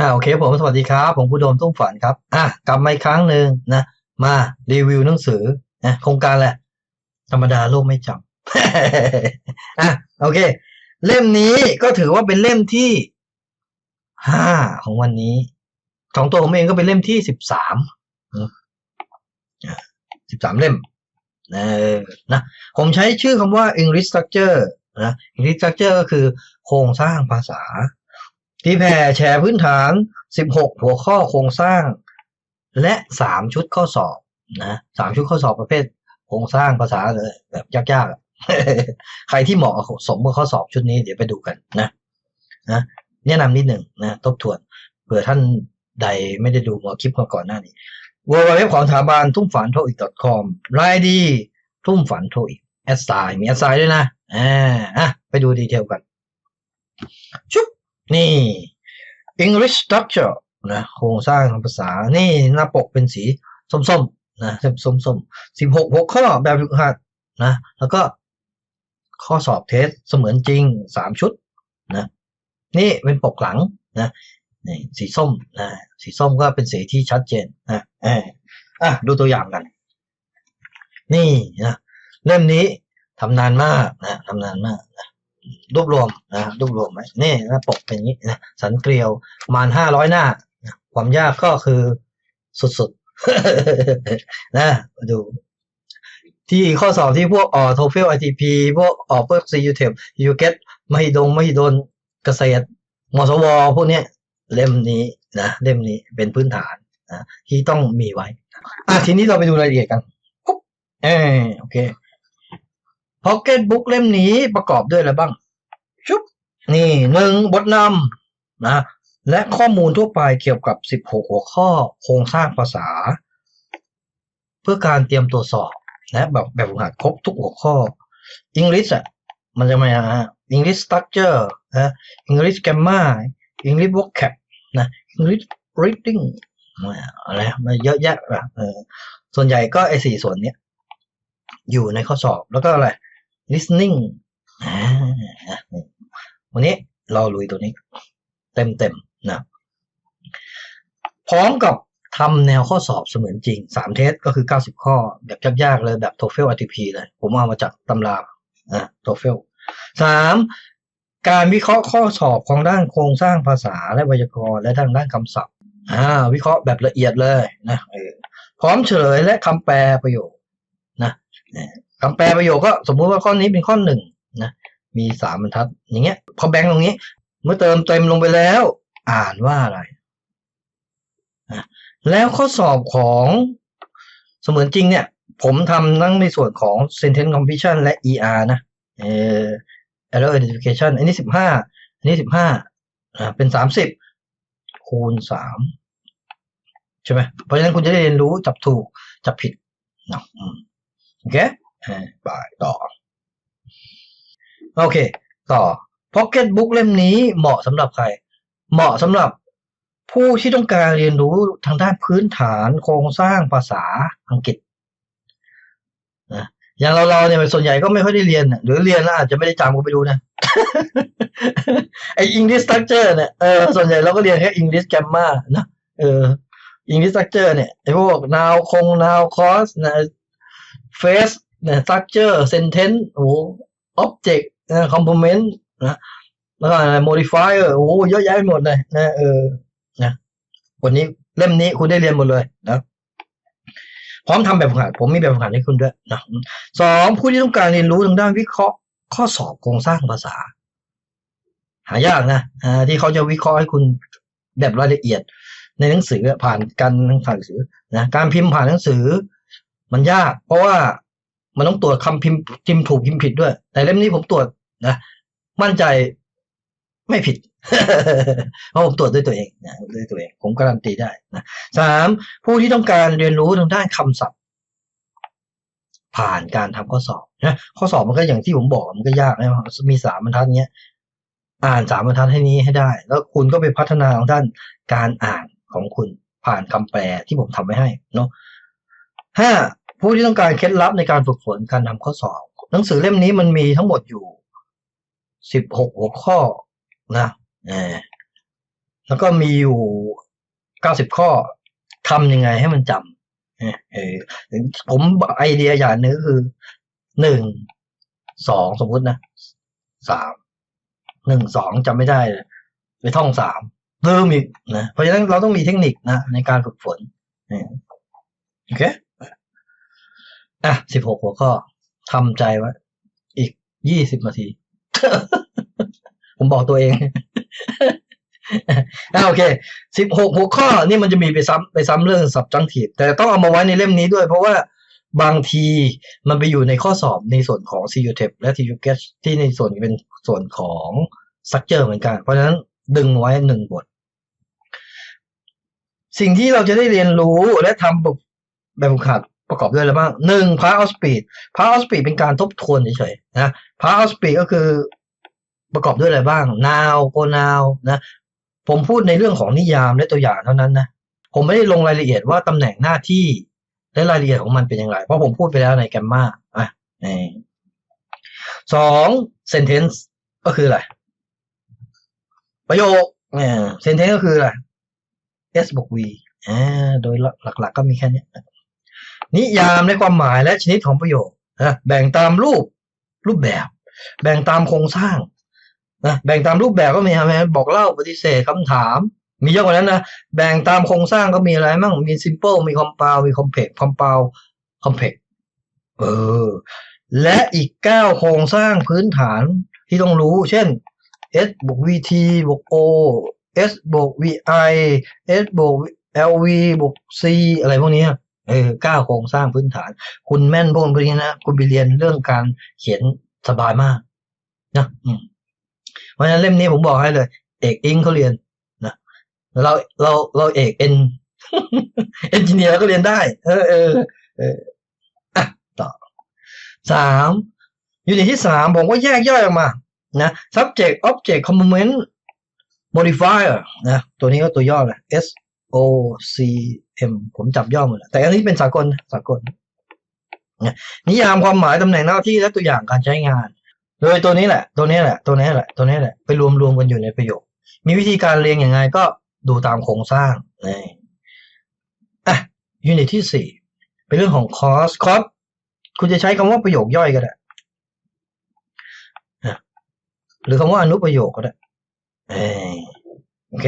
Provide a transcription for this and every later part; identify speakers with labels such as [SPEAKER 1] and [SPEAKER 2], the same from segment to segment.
[SPEAKER 1] อ่าโอเคผมสวัสดีครับ ผมผู้โดมตุ้มฝันครับ อะกลับมาอีกครั้งหนึ่งนะมารีวิวหนังสือนะโครงการแหละ ธรรมดาโลกไม่จำอะโอเค เล่มนี้ก็ถือว่าเป็นเล่มที่ห้าของวันนี้ ของตัวผมเองก็เป็นเล่มที่สิบสามสิบสามเล่มเออนะผมใช้ชื่อคำว่า English Structure นะ English Structure ก็คือโครงสร้างภาษา ที่แผ่แชร์พื้นฐาน 16 หัวข้อโครงสร้าง และ 3 ชุดข้อสอบนะสามชุดข้อสอบประเภทโครงสร้างภาษาเลยแบบยากๆใครที่เหมาะสมกับข้อสอบชุดนี้เดี๋ยวไปดูกันนะนะแนะนำนิดหนึ่งนะทบทวนเผื่อท่านใดไม่ได้ดูหมอคลิปมาก่อนหน้านี้ w w w ของสถาบันทุ่มฝันโทอีก .com รายดี ทุ่มฝันโทอีกแอดไซน์มีแอดไซน์ด้วยนะอ่าไปดูดีเทลกันชุบ นี่ English structure นะโครงสร้างของภาษา นี่หน้าปกเป็นสีส้มๆนะส้มๆสิบหกหัวข้อแบบฝึกหัดนะแล้วก็ข้อสอบเทสเสมือนจริงสามชุดนะนี่เป็นปกหลังนะนี่สีส้มนะสีส้มก็เป็นสีที่ชัดเจนนะเอออะดูตัวอย่างกัน นี่นะเล่มนี้ทำนานมากนะทำนานมากนะ รวบรวมนะรวบรวมไหมนี่นะปกเป็นอย่างนี้นะสันเกลียวมาณห้าร้อยหน้าความยากก็คือสุดๆนะมาดู ที่ข้อสอบที่พวกออโทเฟลไอทีพีพวกออพวกซียูเทมยูเกตมหิดงมหิดลเกษตรมสวพวกเนี้ยเล่มนี้นะเล่มนี้เป็นพื้นฐานนะที่ต้องมีไว้ อะทีนี้เราไปดูรายละเอียดกันเออโอเค พ็อกเก็ตบุ๊กเล่มนี้ประกอบด้วยอะไรบ้างชุบนี่หนึ่งบทนำนะและข้อมูลทั่วไปเกี่ยวกับ 16 หัวข้อโครงสร้างภาษา เพื่อการเตรียมตัวสอบนะแบบแบบฝึกหัดครบทุกหัวข้อ English อะมันจะมาฮะ English structure นะ English grammar English vocab นะ English reading อะไรมันเยอะแยะอะเออส่วนใหญ่ก็ไอ้สี่ส่วนเนี้ยอยู่ในข้อสอบแล้วก็อะไร listening วันนี้เราลุยตัวนี้เต็มเต็มๆนะ พร้อมกับทำแนวข้อสอบเสมือนจริงสามเทสก็คือเก้าสิบข้อ แบบยากๆเลยแบบ TOEFL RTP เลย ผมเอามาจากตำราอะ TOEFL สามการวิเคราะห์ข้อสอบของด้านโครงสร้างภาษาและไวยากรณ์และทางด้านคำศัพท์อ่าวิเคราะห์แบบละเอียดเลยนะพร้อมเฉลยและคำแปลประโยคนะ คำแปลประโยคก็สมมุติว่าข้อนี้เป็นข้อหนึ่งนะมีสามบรรทัด อย่างเงี้ย พอแบงค์ตรงนี้ เมื่อเติมเต็มลงไปแล้ว อ่านว่าอะไรนะแล้วข้อสอบของเสมือนจริงเนี่ย ผมทำทั้งในส่วนของ sentence completion และ ER นะเออ error identification อันนี้สิบห้าอันนี้สิบห้าอ่าเป็นสามสิบคูณสามใช่ไหมเพราะฉะนั้นคุณจะได้เรียนรู้จับถูกจับผิดเนาะโอเค อ่าไปต่อ โอเค ต่อ Pocket Book เล่มนี้เหมาะสำหรับใคร เหมาะสำหรับผู้ที่ต้องการเรียนรู้ทางด้านพื้นฐานโครงสร้างภาษาอังกฤษนะอย่างเราเราเนี่ยส่วนใหญ่ก็ไม่ค่อยได้เรียนหรือเรียนแล้วอาจจะไม่ได้จำก็ไปดูนะไอ้ English structure เนี่ยเออส่วนใหญ่เราก็เรียนแค่ English grammar นะเออ English structure เนี่ยไอพวก noun คง noun clause นะ phrase เนี่ย structure sentence โอ้ object นะ complement นะแล้วก็อะไร modifier โอ้เยอะแยะไปหมดเลยนะเออนะวันนี้เล่มนี้คุณได้เรียนหมดเลยนะพร้อมทำแบบฝึกหัดผมมีแบบฝึกหัดให้คุณด้วยนะสองผู้ที่ต้องการเรียนรู้ทางด้านวิเคราะห์ ข้อสอบโครงสร้างภาษา หายากนะที่เขาจะวิเคราะห์ให้คุณแบบรายละเอียด ในหนังสือผ่านการผ่านหนังสือนะการพิมพ์ผ่านหนังสือ มันยาก เพราะว่า มันต้องตรวจคำพิมพ์พิมพ์ถูกพิมพ์ผิดด้วย แต่เล่มนี้ผมตรวจนะมั่นใจไม่ผิด เพราะผมตรวจด้วยตัวเองนะด้วยตัวเอง ผมการันตีได้นะสามผู้ที่ต้องการเรียนรู้ทางด้านคำศัพท์ ผ่านการทำข้อสอบนะข้อสอบมันก็อย่างที่ผมบอกมันก็ยากนะมีสามบรรทัดเนี้ยอ่านสามบรรทัดให้นี้ให้ได้ แล้วคุณก็ไปพัฒนาทางด้านการอ่านของคุณผ่านคำแปลที่ผมทำไว้ให้เนาะห้า ผู้ที่ต้องการเคล็ดลับในการฝึกฝนการทำข้อสอบ หนังสือเล่มนี้มันมีทั้งหมดอยู่สิบหกหัวข้อนะแล้วก็มีอยู่เก้าสิบข้อทำยังไงให้มันจำเออเออผมไอเดียอย่างนึงก็คือหนึ่งสองสมมุตินะสามหนึ่งสองจำไม่ได้เลยไปท่องสามลืมอีกนะเพราะฉะนั้นเราต้องมีเทคนิคนะในการฝึกฝนโอเค อะสิบหกหัวข้อทำใจไว้อีกยี่สิบนาที ผมบอกตัวเองอะโอเคสิบหกหัวข้อนี่มันจะมีไปซ้ำไปซ้ำเรื่อง subjunctive แต่ต้องเอามาไว้ในเล่มนี้ด้วย เพราะว่าบางทีมันไปอยู่ในข้อสอบในส่วนของ CUTEP และ TUGET ที่ในส่วนเป็นส่วนของ structure เหมือนกัน เพราะฉะนั้นดึงไว้หนึ่งบท สิ่งที่เราจะได้เรียนรู้และทำแบบแบบฝึกหัด ประกอบด้วยอะไรบ้างหนึ่ง part of speed part of speed เป็นการทบทวนเฉยๆนะ part of speed ก็คือประกอบด้วยอะไรบ้าง now pronoun นะผมพูดในเรื่องของนิยามและตัวอย่างเท่านั้นนะผมไม่ได้ลงรายละเอียดว่าตำแหน่งหน้าที่และรายละเอียดของมันเป็นอย่างไร เพราะผมพูดไปแล้วในแกมมาอะนี่สอง sentence ก็คืออะไร ประโยคเนี่ย sentence ก็คืออะไร s บวก v อ่าโดยหลักๆก็มีแค่นี้ นิยามในความหมายและชนิดของประโยคนะแบ่งตามรูปรูปแบบ แบ่งตามโครงสร้างนะแบ่งตามรูปแบบก็มีอะไรบอกเล่าปฏิเสธคำถาม มีเยอะกว่านั้นนะแบ่งตามโครงสร้างก็มีอะไรมั่งมี simple มี compound มี complex compound complex เออและอีกเก้าโครงสร้างพื้นฐานที่ต้องรู้ เช่น s บวก vt บวก o s บวก vi s บวก lv บวก c อะไรพวกนี้ เออเก้าโครงสร้างพื้นฐาน คุณแม่นพวกนี้นะคุณไปเรียนเรื่องการเขียนสบายมากนะอืมเพราะฉะนั้นเล่มนี้ผมบอกให้เลย เอกอิงเขาเรียนนะเราเราเราเอกเอ็นเอนจิเนียร์ก็เรียนได้ เออเออเอออะต่อสามยูนิตที่สามผมก็แยกย่อยออกมานะ subject object complement modifier นะ ตัวนี้ก็ตัวย่อเลย S O C M ผมจับย่อหมดแล้วแต่อันนี้เป็นสากลสากลนิยามความหมายตำแหน่งหน้าที่และตัวอย่างการใช้งาน โดยตัวนี้แหละ ตัวนี้แหละ ตัวนี้แหละ ตัวนี้แหละ ไปรวมรวมกันอยู่ในประโยค มีวิธีการเรียงอย่างไงก็ดูตามโครงสร้างนี่อะยูนิตที่สี่เป็นเรื่องของ cost cost คุณจะใช้คำว่าประโยคย่อยก็ได้หรือคำว่าอนุประโยคก็ได้เออโอเค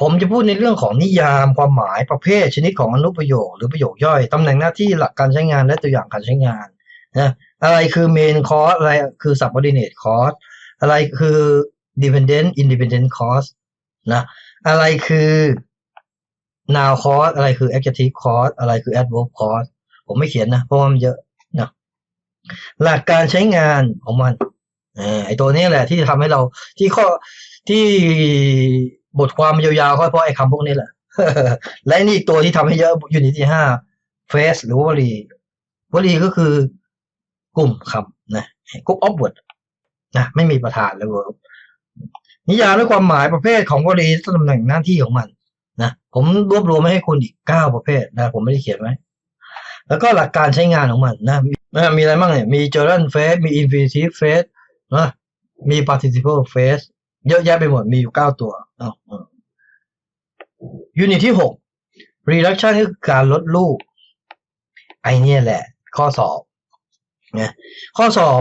[SPEAKER 1] ผมจะพูดในเรื่องของนิยามความหมายประเภทชนิดของอนุประโยค หรือประโยคย่อยตำแหน่งหน้าที่หลักการใช้งานและตัวอย่างการใช้งานนะอะไรคือ main cost อะไรคือ subordinate cost อะไรคือ dependent independent cost นะอะไรคือ now cost อะไรคือ adjective cost อะไรคือ adverb cost ผมไม่เขียนนะเพราะว่ามันเยอะนะหลักการใช้งานของมันไอตัวนี้แหละที่ทำให้เราที่ข้อที่ บทความยาวๆก็เพราะไอ้คำพวกนี้แหละ และนี่อีกตัวที่ทำให้เยอะยูนิตที่ห้า phrase หรือวลีวลีก็คือกลุ่มคำนะกลุ่ม object นะไม่มีประธานเลยเวิร์บนิยามด้วยความหมายประเภทของวลีตำแหน่งหน้าที่ของมันนะผมรวบรวมมาให้คุณอีกเก้าประเภทนะผมไม่ได้เขียนไว้แล้วก็หลักการใช้งานของมันนะนะมีอะไรบ้างเนี่ยมี gerund phrase มี infinitive phrase นะมี participle phrase เยอะแยะไปหมดมีอยู่เก้าตัว ยูนิตที่หก reduction คือการลดลูก ไอเนี่ยแหละ ข้อสอบนี่ยข้อสอบ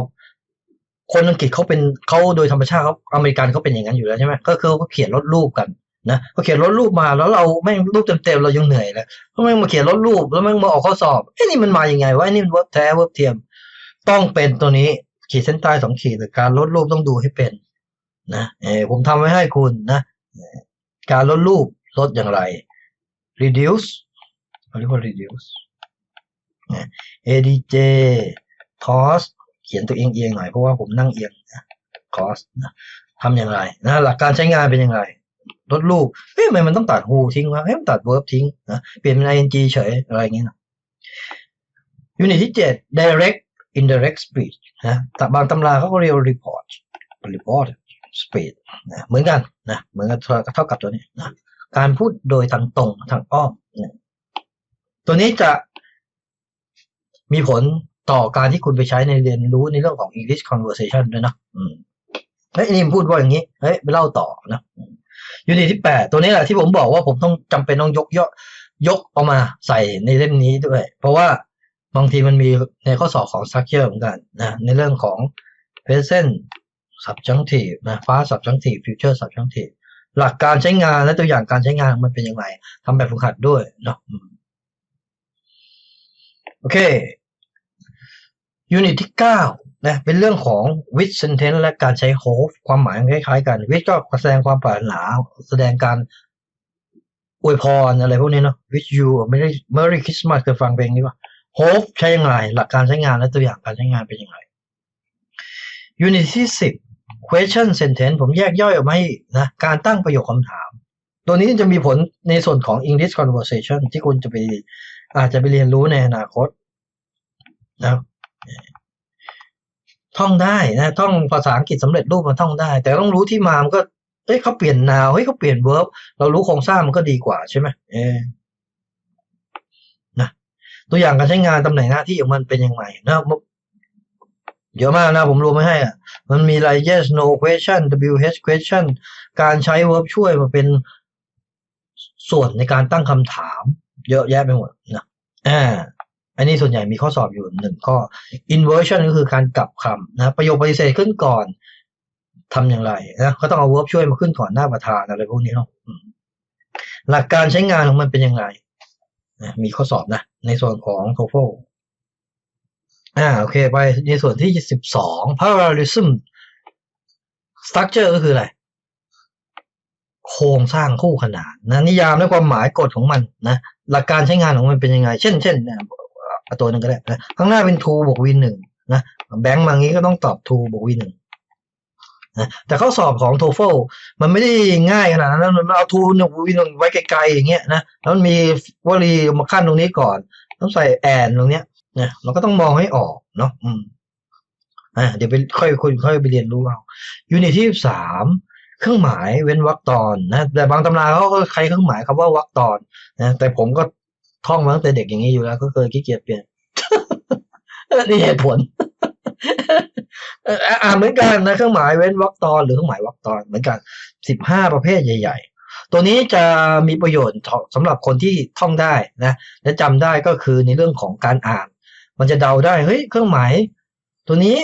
[SPEAKER 1] คนอังกฤษเขาเป็นเขาโดยธรรมชาติเขาอเมริกันเขาเป็นอย่างนั้นอยู่แล้วใช่ไหมก็คือเขาเขียนลดรูปกันนะเขาเขียนลดรูปมาแล้วเราไม่รูปเต็มๆเรายังเหนื่อยเลยเพราะไม่มาเขียนลดรูปแล้วไม่มาออกข้อสอบไอ้นี่มันมาอย่างไงวะไอ้นี่มันเวิร์บแท้เวิร์บเทียม ต้องเป็นตัวนี้ขีดเส้นใต้สองขีดการลดรูปต้องดูให้เป็นนะเออผมทำไว้ให้คุณนะ การลดรูปลดอย่างไร reduce เขาเรียกว่า reduce adj toss เขียนตัวเองเอียงหน่อยเพราะว่าผมนั่งเอียงนะ cost นะทำอย่างไรนะหลักการใช้งานเป็นอย่างไร ลดรูปเฮ้ยทำไมมันต้องตัด who ทิ้งวะเฮ้ยมันตัด verb ทิ้งนะเปลี่ยนเป็น ing เฉยอะไรอย่างเงี้ยนะยูนิตที่เจ็ด direct indirect speech นะแต่บางตำราเขาก็เรียก report report speech นะเหมือนกันนะเหมือนกันเท่ากับตัวนี้นะการพูดโดยทางตรงทางอ้อมนะตัวนี้จะมีผลต่อการที่คุณไปใช้ในเรียนรู้ในเรื่องของ English conversation ด้วยนะเฮ้ยนี่มันพูดว่าอย่างนี้เฮ้ยไปเล่าต่อนะยูนิตที่แปดตัวนี้แหละที่ผมบอกว่าผมต้องจำเป็นต้องยกย่อยกเอามาใส่ในเล่มนี้ด้วย เพราะว่าบางทีมันมีในข้อสอบของ structure เหมือนกันนะในเรื่องของ present subjunctive นะ past subjunctive future subjunctive หลักการใช้งานและตัวอย่างการใช้งานมันเป็นยังไงทำแบบฝึกหัดด้วยเนาะโอเคยูนิตที่เก้านะเป็นเรื่องของ with sentence และการใช้ hope ความหมายคล้ายๆกัน with ก็แสดงความปรารถนาแสดงการอวยพรอะไรพวกนี้เนาะ with you ไม่ได้ Merry Christmas เคยฟังเพลงนี้ป่ะ hope ใช้ยังไง หลักการใช้งานและตัวอย่างการใช้งานเป็นยังไงยูนิตที่สิบ question sentence ผมแยกย่อยออกมาให้นะการตั้งประโยคคำถาม ตัวนี้จะมีผลในส่วนของ English conversation ที่คุณจะไปอาจจะไปเรียนรู้ในอนาคตนะท่องได้นะท่องภาษาอังกฤษสำเร็จรูปมันท่องได้ แต่ต้องรู้ที่มามันก็เอ้ยเขาเปลี่ยนนาวเฮ้ยเขาเปลี่ยน verb เรารู้โครงสร้างมันก็ดีกว่าใช่ไหมเออนะตัวอย่างการใช้งานตำแหน่งหน้าที่ของมันเป็นยังไงนะ เยอะมากนะผมรวมไม่ให้อะ มันมีอะไร yes no question wh question การใช้ verb ช่วยมาเป็นส่วนในการตั้งคำถาม เยอะแยะไปหมดนะอ่าอันนี้ส่วนใหญ่มีข้อสอบอยู่หนึ่งข้อ inversion ก็คือการกลับคำนะประโยคปฏิเสธขึ้นก่อนทำอย่างไรนะก็ต้องเอา verb ช่วยมาขึ้นก่อนหน้าประธานอะไรพวกนี้เนาะหลักการใช้งานของมันเป็นยังไงมีข้อสอบนะ ในส่วนของ TOEFL อ่าโอเค ไปในส่วนที่สิบสอง parallelism structure ก็คืออะไร โครงสร้างคู่ขนานนะนิยามและความหมายกฎของมันนะหลักการใช้งานของมันเป็นยังไง เช่นเช่นนะตัวหนึงก็ได้นะข้างหน้าเป็น two บวก v หนึ่งนะแบงค์มางี้ก็ต้องตอบ two บวก v หนึ่งนะแต่ข้อสอบของ TOEFL มันไม่ได้ง่ายขนาดนั้นมันเอา two หนึ่ง v หนึ่งไว้ไกลๆอย่างเงี้ยนะแล้วมันมีวลีมาขั้นตรงนี้ก่อน ต้องใส่แอนตรงเนี้ย นะเราก็ต้องมองให้ออกเนาะอืมอ่าเดี๋ยวไปค่อยคุยค่อยไปเรียนรู้เอายูนิตที่สามเครื่องหมายเว้นวรรคตอนนะ แต่บางตำราเขาก็ใช้เครื่องหมายคำว่าวรรคตอนนะแต่ผมก็ท่องมาตั้งแต่เด็กอย่างนี้อยู่แล้ว ก็เคยขี้เกียจเปลี่ยนนี่เหตุผลอ่าเหมือนกันนะเครื่องหมายเว้นวรรคตอนหรือเครื่องหมายวรรคตอนเหมือนกันสิบห้าประเภทใหญ่ ๆ ตัวนี้จะมีประโยชน์สำหรับคนที่ท่องได้นะและจำได้ก็คือในเรื่องของการอ่าน มันจะเดาได้ เฮ้ย เครื่องหมายตัวนี้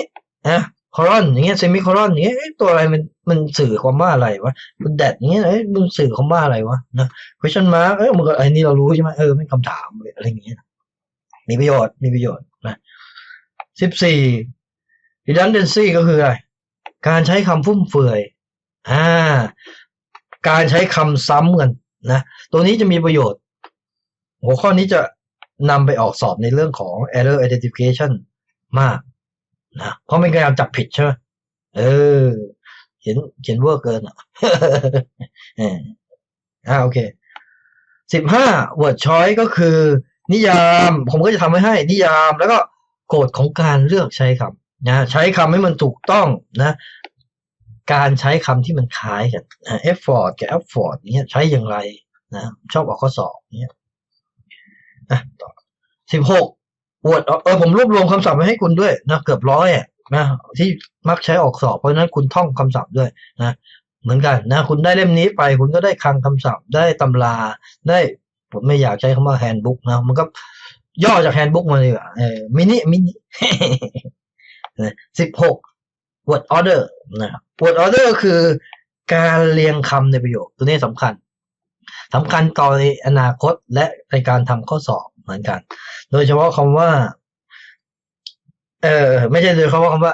[SPEAKER 1] นะคอรอนอย่างเงี้ยเซมิคอรอนอย่างเงี้ยตัวอะไรมันมันสื่อความว่าอะไรวะมันแดดอย่างเงี้ยเอ้ยมันสื่อความว่าอะไรวะนะ question mark เอ้ยมันก็ไอ้นี่เรารู้ใช่ไหมเออไม่คำถามอะไรอย่างเงี้ยมีประโยชน์มีประโยชน์นะสิบสี่ redundancy ก็คืออะไร การใช้คำฟุ่มเฟือยอ่าการใช้คำซ้ำกันนะ ตัวนี้จะมีประโยชน์ หัวข้อนี้จะ นำไปออกสอบในเรื่องของ error identification มากนะเพราะไม่พยายามจับผิดใช่ไหมเออ เขียนเขียนเวอร์เกินอะอ่าโอเคสิบห้า word choice ก็คือ นิยาม ผมก็จะทำไว้ให้ นิยามแล้วก็กฎของการเลือกใช้คำนะใช้คำให้มันถูกต้องนะ การใช้คำที่มันคล้ายกัน effort กับ effort เนี้ยใช้อย่างไรนะชอบออกข้อสอบเนี้ย นะต่อสิบหก word เออผมรวบรวมคำศัพท์ไว้ให้คุณด้วยนะเกือบร้อยอะนะที่มักใช้ออกสอบเพราะฉะนั้นคุณท่องคำศัพท์ด้วยนะเหมือนกันนะคุณได้เล่มนี้ไป คุณก็ได้คลังคำศัพท์ ได้ตำราได้ผมไม่อยากใช้คำว่าแฮนด์บุ๊กนะมันก็ย่อจากแฮนด์บุ๊กมาเลยอะเออมินิมินิสิบหก word order นะ word order คือการเรียงคำในประโยค ตัวนี้สำคัญ สำคัญต่อในอนาคตและในการทำข้อสอบเหมือนกัน โดยเฉพาะคำว่า เออไม่ใช่โดยเฉพาะคำว่า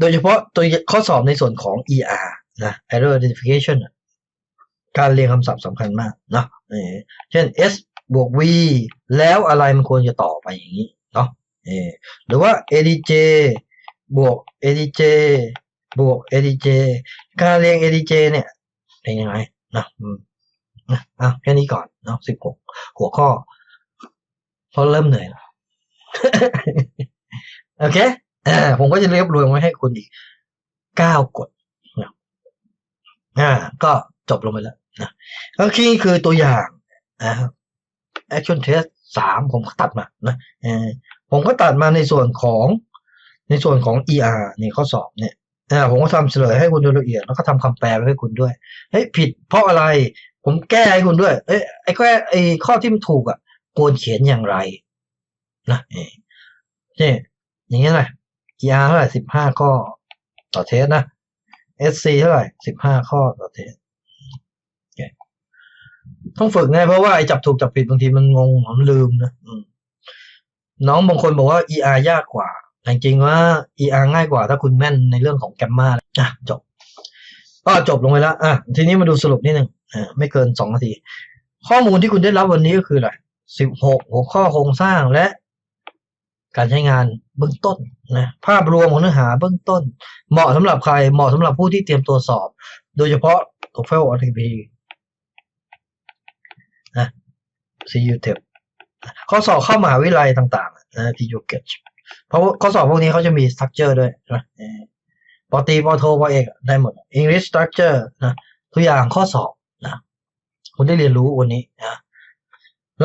[SPEAKER 1] โดยเฉพาะตัวข้อสอบในส่วนของ ER นะ error identification การเรียงคำศัพท์สำคัญมากเนาะเช่น s บวก v แล้วอะไรมันควรจะต่อไปอย่างนี้เนาะเออหรือว่า adj บวก adj บวก adj การเรียง adj เนี่ยเป็นยังไงนะ นะอะแค่นี้ก่อนเนาะสิบหกหัวข้อเพราะเริ่มเหนื่อยแล้วโอเคอ่าผมก็จะเรียบรวมไว้ให้คุณอีกเก้ากฎนะอ่า ก็จบลงไปแล้วนะก็คือคือตัวอย่างนะครับ action test สามผมก็ตัดมานะผมก็ตัดมาในส่วนของในส่วนของ ER ในข้อสอบเนี่ยผมก็ทำเฉลยให้คุณโดยละเอียดแล้วก็ทำคำแปลไว้ให้คุณด้วยเฮ้ยผิดเพราะอะไร ผมแก้ให้คุณด้วย เอ้ยไอ้แก้ไอ้ข้อที่มันถูกอะควรเขียนอย่างไร นะเนี่อย่างเงี้ยเลย ER เท่าไหร่สิบห้าข้อต่อเทสนะ SC เท่าไหร่สิบห้าข้อต่อเทสต้องฝึกไงเพราะว่าไอ้จับถูกจับผิดบางทีมันงงมันลืมนะน้องบางคนบอกว่า ER ยากกว่าแต่จริงว่า ER ง่ายกว่า ถ้าคุณแม่นในเรื่องของแกมมาอะจบก็จบลงไปแล้วอะทีนี้มาดูสรุปนิดหนึ่ง ไม่เกินสองนาที ข้อมูลที่คุณได้รับวันนี้ก็คืออะไรสิบหกหัวข้อโครงสร้างและ การใช้งานเบื้องต้นนะภาพรวมของเนื้อหาเบื้องต้น เหมาะสำหรับใครเหมาะสำหรับผู้ที่เตรียมตัวสอบ โดยเฉพาะ TOEFL OTP นะ CU t e p ข้อสอบเข้ามหาวิทยาลัยต่างๆนะที่ you get เพราะข้อสอบพวกนี้เขาจะมี structure ด้วยนะปอตีปอโทปอเอกได้หมด English structure นะตัวอย่างข้อสอบ คุณได้เรียนรู้วันนี้นะ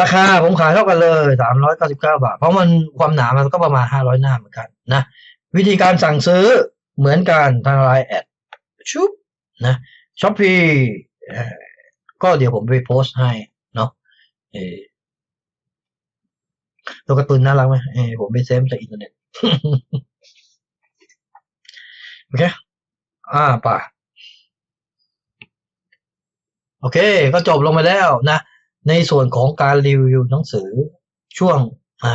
[SPEAKER 1] ราคาผมขายเท่ากันเลยสามร้อยเก้าสิบเก้าบาท เพราะมันความหนามันก็ประมาณห้าร้อยหน้าเหมือนกันนะวิธีการสั่งซื้อเหมือนกันทางไลน์แอดชุบนะช้อปปี้ก็เดี๋ยวผมไปโพสต์ให้เนาะเออตัวการ์ตูนน่ารักไหมเออผมไปเซฟจากอินเทอร์เน็ต โอเค อ่าป่ะ โอเค ก็จบลงไปแล้วนะ ในส่วนของการรีวิวหนังสือช่วง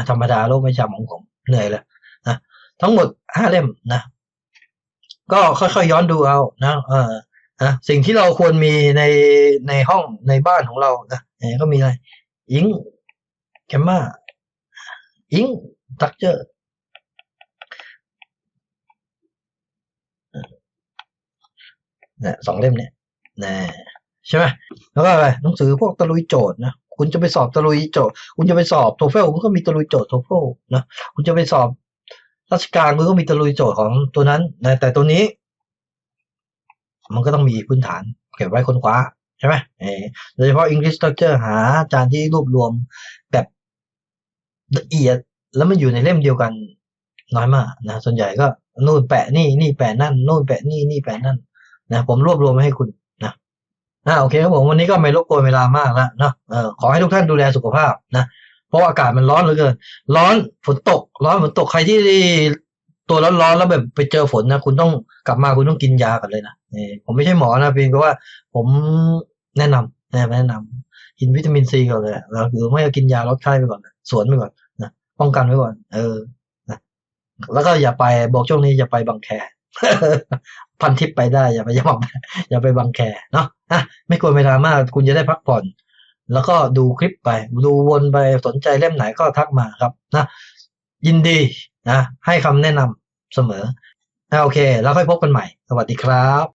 [SPEAKER 1] ธรรมดาโลกไม่จำของผมเหนื่อยแล้วนะทั้งหมดห้าเล่มนะ ก็ค่อยๆย้อนดูเอานะเออนะสิ่งที่เราควรมีในในห้องในบ้านของเรานะเก็มีอะไรอิงแคมมาอิงตักเจอร์นะสองเล่มเนี่ยนะ ใช่ไหมแล้วก็อะไรหนังสือพวกตะลุยโจทย์นะคุณจะไปสอบตะลุยโจทย์ คุณจะไปสอบโทเฟลคุณก็มีตะลุยโจทย์โทเฟลนะคุณจะไปสอบราชการคุณก็มีตะลุยโจทย์ของตัวนั้นนะแต่ตัวนี้ มันก็ต้องมีพื้นฐานเก็บไว้ค้นคว้าใช่ไหมเออโดยเฉพาะ English Structure หาอาจารย์ที่รวบรวมแบบละเอียดแล้วมันอยู่ในเล่มเดียวกันน้อยมากนะส่วนใหญ่ก็นู่นแปะนี่นี่แปะนั่นนู่นแปะนี่นี่แปะนั่นนะผมรวบรวมมาให้คุณ อ่าโอเคครับผมวันนี้ก็ไม่รบกวนเวลามากแล้วนะเออขอให้ทุกท่านดูแลสุขภาพนะเพราะอากาศมันร้อนเหลือเกิน ร้อนฝนตก ร้อนฝนตกใครที่ตัวร้อนๆแล้วแบบไปเจอฝนนะคุณต้องกลับมาคุณต้องกินยากันเลยนะเออผมไม่ใช่หมอนะเพียงแต่ว่าผมแนะนำนะแนะนำกินวิตามินซีก่อนเลยแล้วหรือไม่ก็กินยาลดไข้ไปก่อนสวนไปก่อนนะป้องกันไว้ก่อน เออนะแล้วก็อย่าไปบอกช่วงนี้อย่าไปบางแค พันทิปไปได้อย่าไปยอมอย่าไปบังแคเนาะอะไม่ควรไปดรามากคุณจะได้พักผ่อน แล้วก็ดูคลิปไป ดูวนไปสนใจเล่มไหนก็ทักมาครับนะยินดีนะให้คำแนะนำเสมอโอเค แล้วค่อยพบกันใหม่ สวัสดีครับ